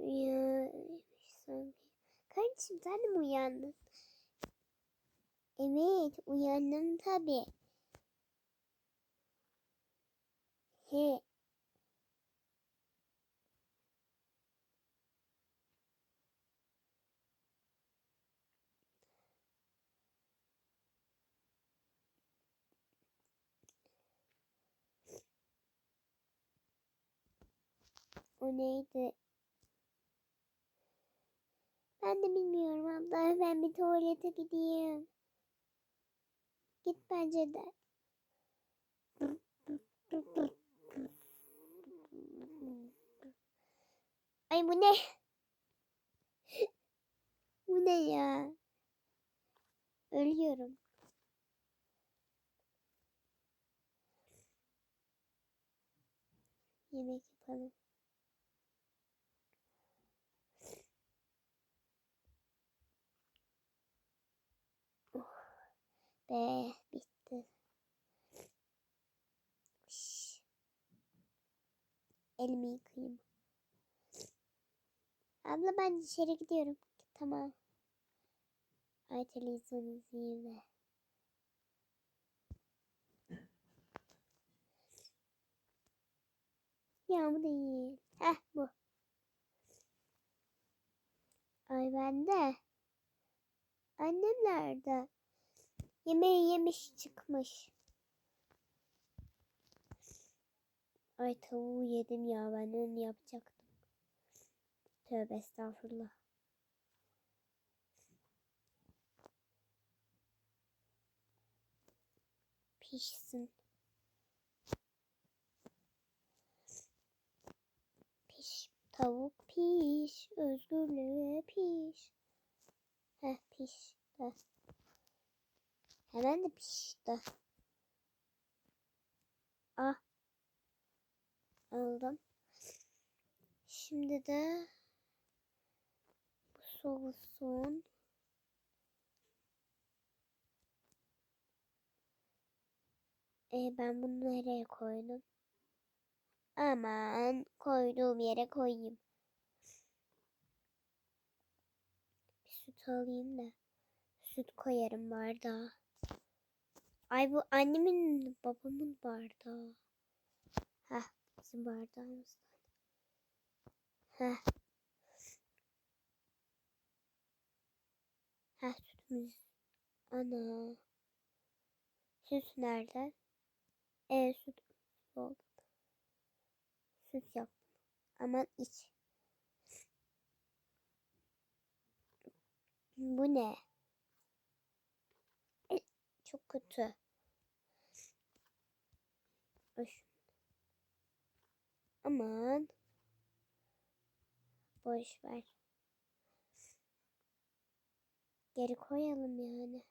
Rüyaymış sanki. Kardeşim sen de mi uyandın? Evet uyandım tabii. He. O neydi? Ben de bilmiyorum abla. Ben bir tuvalete gideyim. Git bence de. Ay bu ne? Bu ne ya? Ölüyorum. Yemek yapalım. Be bitti. Şş. Elimi yıkayayım. Abla ben dışarı gidiyorum. Tamam. Ay televizyon izleyeyim de. Ya bu değil. Heh bu. Ay bende. Annem nerede? Yemeği yemiş çıkmış. Ay tavuğu yedim ya ben onu yapacaktım. Tövbe estağfurullah. Pişsin. Piş. Tavuk piş. Özgürlüğe piş. Heh pişti. Hemen de pişti. Ah. Aldım. Şimdi de bu soğusun. E ben bunu nereye koydum? Aman koyduğum yere koyayım. Bir süt alayım da süt koyarım bardağa. Ay bu annemin babamın bardağı. Heh bizim bardağımızdan. Heh. Heh sütümüz. Ana. Süt nerede? E süt oldu. Süt yaptım. Aman iç. Bu ne? E, Çok kötü. Öş. Aman. Boş ver. Geri koyalım yani.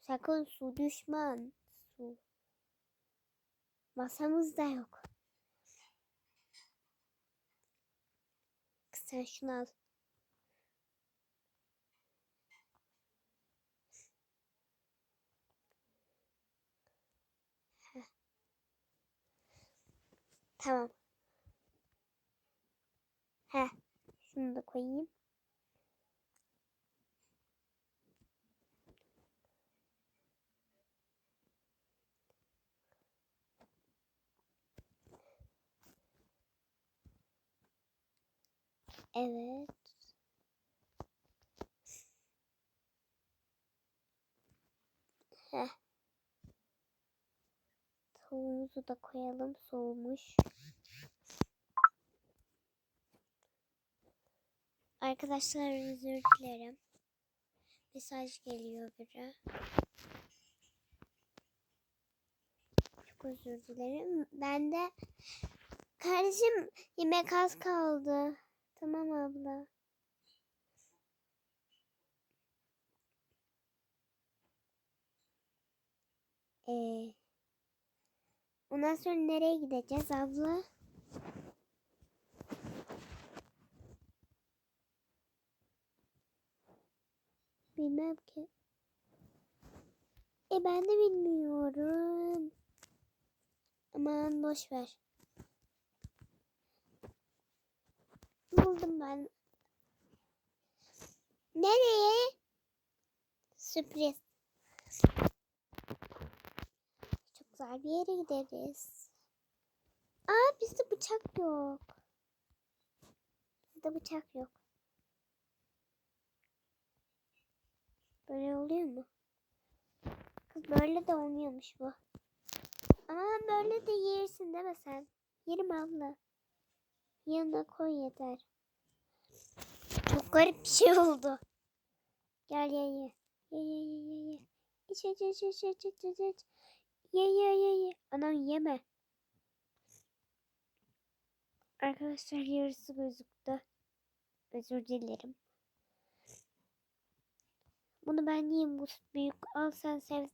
Sakın su düşman. Su. Masamızda yok. Sen şunu al. Tamam. Heh. Şunu da koyayım. Evet. Heh. Tavuğumuzu da koyalım. Soğumuş. Arkadaşlar özür dilerim. Mesaj geliyor biri. Çok özür dilerim. Ben de kardeşim yemek az kaldı. Tamam abla. Ee, ondan sonra nereye gideceğiz abla? Bilmem ki. E ben de bilmiyorum. Aman boş ver. Buldum ben. Nereye? Sürpriz. Güzel bir yere gideriz. Aa bizde bıçak yok. Bizde bıçak yok. Böyle oluyor mu? Kız böyle de olmuyormuş bu. Ama böyle de yersin mi sen? Yerim abla. Yanına koy yeter. Çok garip bir şey oldu. Gel ye ye. Ye ye ye ye ye. İç iç iç iç iç iç iç. Ye ye ye ye. Anam yeme. Arkadaşlar yarısı gözüktü. Özür dilerim. Bunu ben yiyeyim bu büyük. Al sen sev.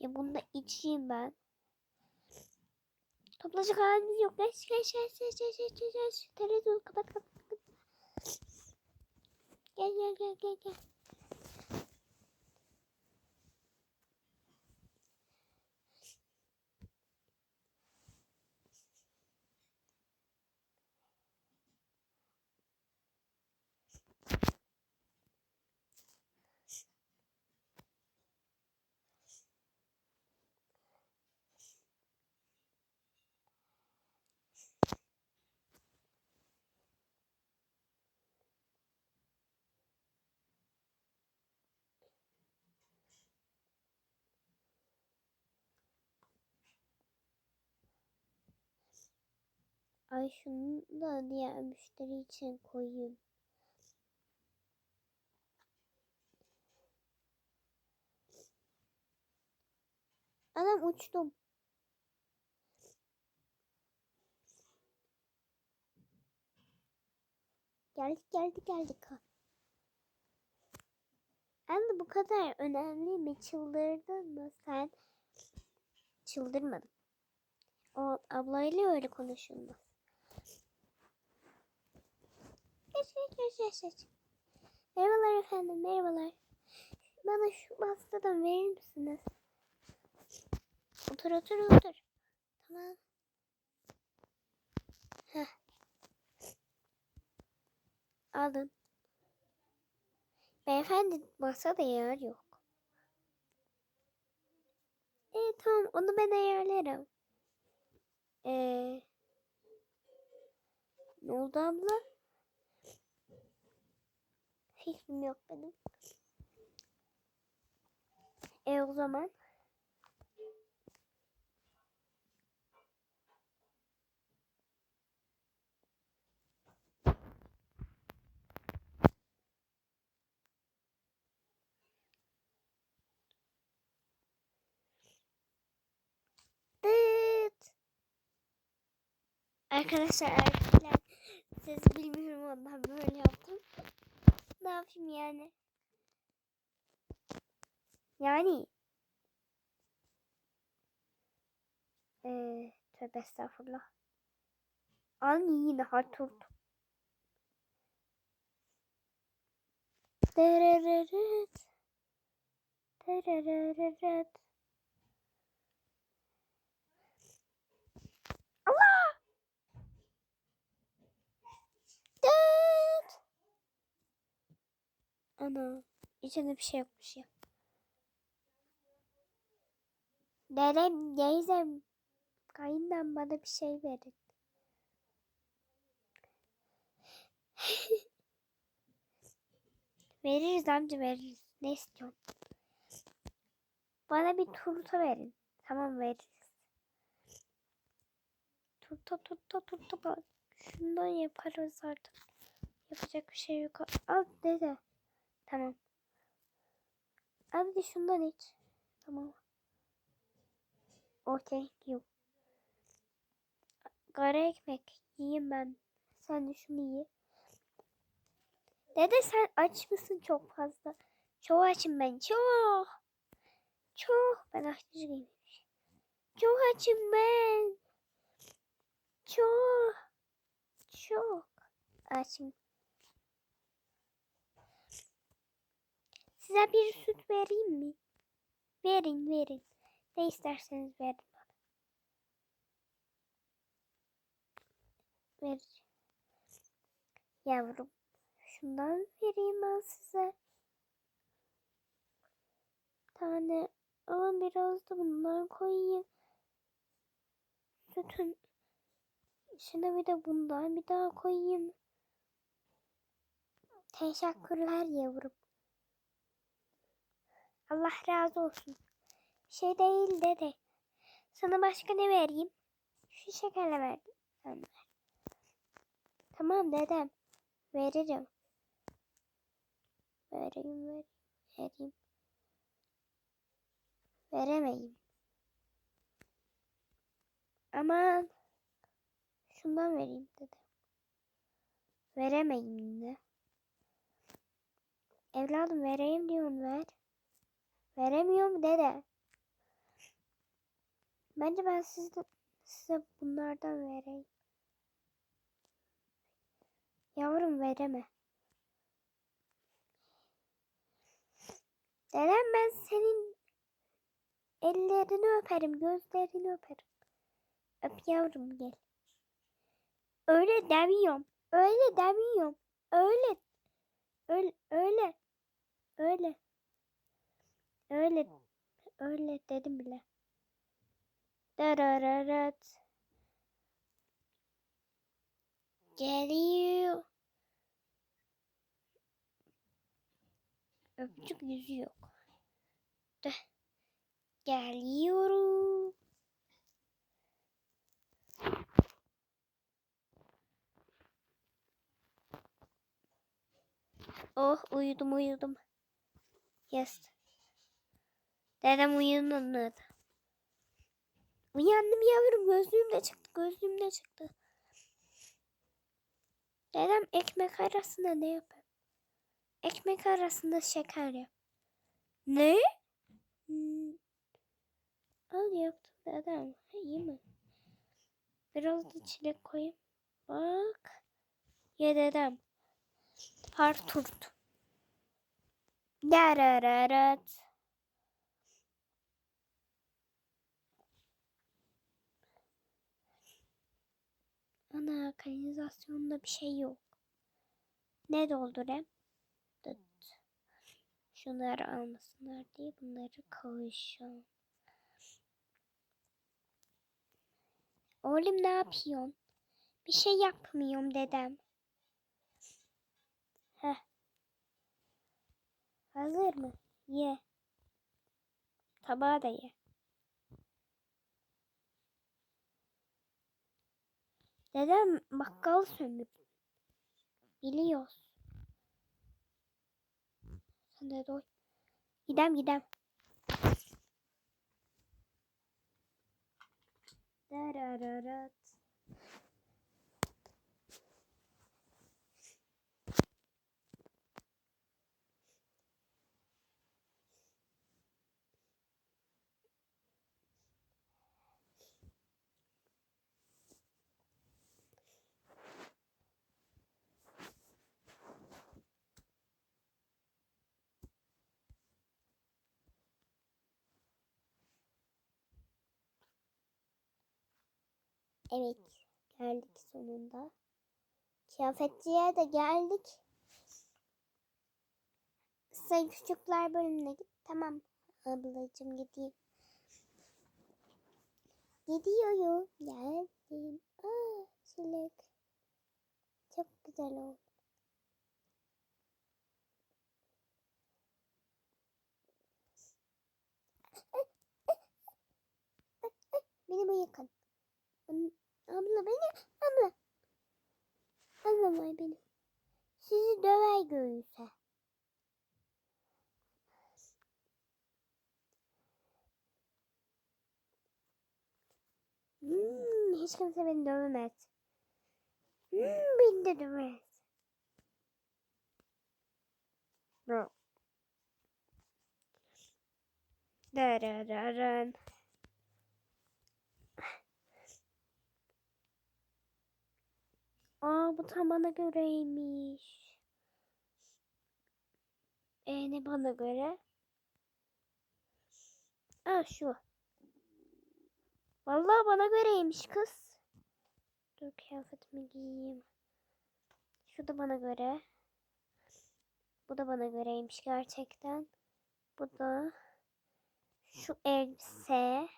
Ya bunu da içeyim ben. Toplayacak halimiz yok. Geç geç geç geç geç geç geç. Televizyonu kapat. kapat. Gel gel gel gel gel. Ay şunu da diğer müşteri için koyayım. Anam uçtum. Geldik geldik geldik. Anne bu kadar önemli mi? Çıldırdın mı sen? Çıldırmadım. O ablayla öyle konuşulmaz. Geç geç geç. Merhabalar efendim merhabalar. Bana şu pastadan verir misiniz? Otur otur otur. Tamam. Heh. Alın. Beyefendi masada yer yok. E tamam onu ben ayarlarım. Ee, ne oldu abla? Fikrim yok benim. E o zaman. Arkadaşlar erkekler siz bilmiyorum ondan böyle yaptım. Ne yapayım yani? Yani ee, tövbe estağfurullah. Aynı yine haturt. Derereret. Derereret. Allah! Dıt! Ana, içinde bir şey yokmuş ya. Dedem, teyzem, kayınlam bana bir şey verin. veririz amca veririz. Ne istiyorsun? Bana bir turta verin. Tamam veririz. Turta turta turta. Şundan yaparız artık. Yapacak bir şey yok. Al dede. Tamam. Al bir de şundan iç. Tamam. Oh thank you. Kara ekmek yiyeyim ben. Sen de şunu ye. Dede sen aç mısın çok fazla? Çok açım ben çok. Çok ben açtırayım. Çok açım ben. Çok. Çok açım. Size bir süt vereyim mi? Verin verin. Ne isterseniz verin. Vereceğim. Yavrum. Şundan vereyim ben size. Tane ama biraz da bundan koyayım. Sütün içine bir de bundan bir daha koyayım. Teşekkürler yavrum. Allah razı olsun. Şey değil dede. Sana başka ne vereyim? Şu şekerle ver. Tamam dedem. Veririm. Vereyim, ver, vereyim. Veremeyim. Aman. Şundan vereyim dedi. Veremeyim de. Evladım vereyim diyorsun ver. Veremiyorum dede. Bence ben sizde, size bunlardan vereyim. Yavrum vereme. Dedem ben senin ellerini öperim, gözlerini öperim. Öp yavrum gel. Öyle demiyorum. Öyle demiyorum. Öyle. Öyle. Öyle. Öyle. Öyle. Öyle dedim bile. Darararat. Geliyor. Öpücük yüzü yok. De. Geliyorum. Oh uyudum uyudum. Yes. Dedem uyanmadı. Uyandım yavrum gözlüğüm de çıktı gözlüğüm de çıktı. Dedem ekmek arasında ne yapar? Ekmek arasında şeker yap. Ne? Hmm. Al yaptım dedem. İyi mi? Biraz da çilek koyayım. Bak. Ye dedem. Parturt. Darararat. Ana kanalizasyonda bir şey yok. Ne doldurayım? Dıt. Şunları almasınlar diye bunları koyacağım. Oğlum ne yapıyorsun? Bir şey yapmıyorum dedem. Heh. Hazır mı? Ye. Tabağı da ye. Dedem bakkal sömür. Biliyoruz. Sen de doy. Gidem gidem. Darararat. Evet, geldik sonunda. Kıyafetçiye de geldik. Sen küçükler bölümüne git. Tamam ablacığım gideyim. Gidiyorum. Geldim. Aa, çilek. Çok güzel oldu. Beni bırakın. Abla beni, abla. Abla var benim. Sizi döver görürse. Hmm, hiç kimse beni dövemez. Hmm, beni de dövemez. No. Darararın. Aa bu tam bana göreymiş. E ne bana göre? Aa şu. Vallahi bana göreymiş kız. Dur kıyafetimi giyeyim. Şu da bana göre. Bu da bana göreymiş gerçekten. Bu da şu elbise.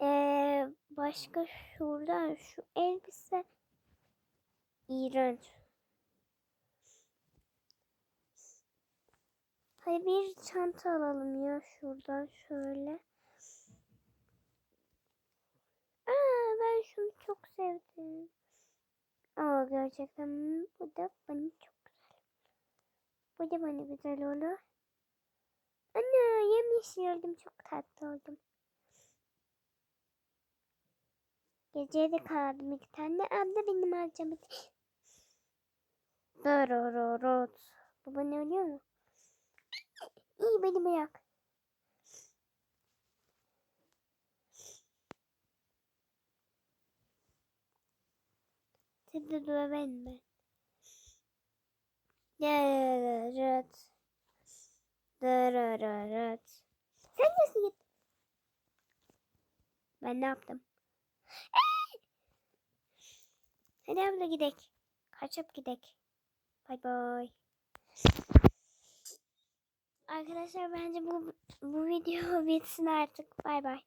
Ee, başka şuradan şu elbise iğrenç. Hayır bir çanta alalım ya şuradan şöyle. Aa ben şunu çok sevdim. Aa gerçekten bu da bana çok güzel. Bu da bana güzel olur. Ana yemiş gördüm çok tatlı oldum. Geceye de kaldım iki tane. Abla benim alacağım. Darararot. Baba ne oluyor mu? İyi beni bırak. Seni döven ben. Darararot. Darararot. Sen nasıl git? Ben ne yaptım? Hadi abla gidek. Kaçıp gidek. Bay bay. Arkadaşlar bence bu bu video bitsin artık. Bay bay.